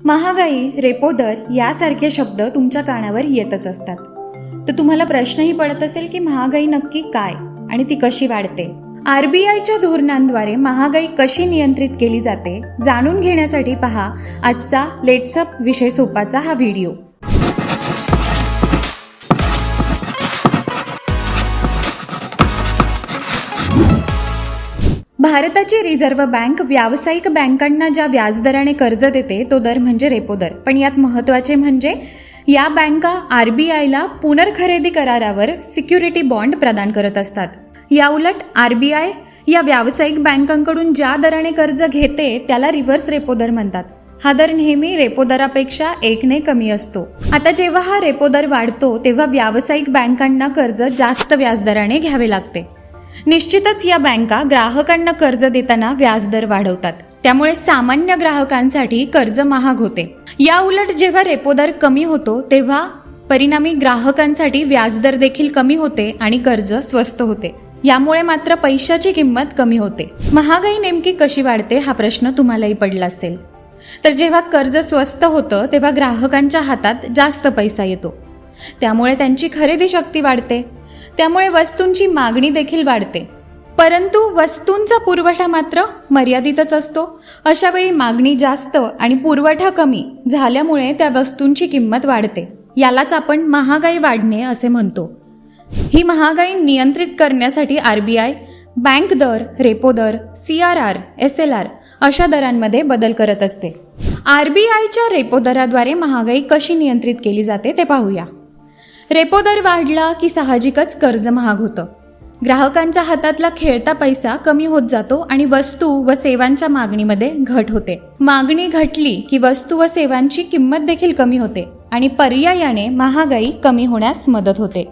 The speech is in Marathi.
महागाई रेपो दर यासारखे शब्द तुमच्या कानावर येतच असतात. तर तुम्हाला प्रश्नही पडत असेल की महागाई नक्की काय आणि ती कशी वाढते? आरबीआयच्या धोरणांद्वारे महागाई कशी नियंत्रित केली जाते जाणून घेण्यासाठी पहा आजचा लेट्सअप विषय सोपाचा हा व्हिडिओ. भारताची रिझर्व्ह बँक व्यावसायिक बँकांना ज्या व्याजदराने कर्ज देते तो दर म्हणजे रेपो दर. पण यात महत्त्वाचे म्हणजे या बँका आर बी आयला पुनर्खरेदी करारावर सिक्युरिटी बॉन्ड प्रदान करत असतात. याउलट आर बी आय या व्यावसायिक बँकांकडून ज्या दराने कर्ज घेते त्याला रिव्हर्स रेपो दर म्हणतात. हा दर नेहमी रेपो दरापेक्षा एकने कमी असतो. आता जेव्हा हा रेपो दर वाढतो तेव्हा व्यावसायिक बँकांना कर्ज जास्त व्याजदराने घ्यावे लागते. निश्चितच या बँका ग्राहकांना कर्ज देताना व्याजदर वाढवतात. त्यामुळे सामान्य ग्राहकांसाठी कर्ज महाग होते. या उलट जेव्हा रेपो दर कमी होतो तेव्हा परिणामी ग्राहकांसाठी व्याजदर देखील कमी होते आणि कर्ज स्वस्त होते. यामुळे मात्र पैशाची किंमत कमी होते. महागाई नेमकी कशी वाढते हा प्रश्न तुम्हालाही पडला असेल. तर जेव्हा कर्ज स्वस्त होतं तेव्हा ग्राहकांच्या हातात जास्त पैसा येतो. त्यामुळे त्यांची खरेदी शक्ती वाढते. त्यामुळे वस्तूंची मागणी देखील वाढते. परंतु वस्तूंचा पुरवठा मात्र मर्यादितच असतो. अशा वेळी मागणी जास्त आणि पुरवठा कमी झाल्यामुळे त्या वस्तूंची किंमत वाढते. यालाच आपण महागाई वाढणे असे म्हणतो. ही महागाई नियंत्रित करण्यासाठी आर बी आय बँक दर रेपो दर C R R S L R अशा दरांमध्ये बदल करत असते. आर बी आयच्या रेपो दराद्वारे महागाई कशी नियंत्रित केली जाते ते पाहूया. रेपो दर वाढला की साहजिकच कर्ज महाग होतं. ग्राहकांच्या हातातला खेळता पैसा कमी होत जातो आणि वस्तू व सेवांच्या मागणीमध्ये घट होते. मागणी घटली की वस्तू व सेवांची किंमत देखील कमी होते आणि पर्यायाने महागाई कमी होण्यास मदत होते.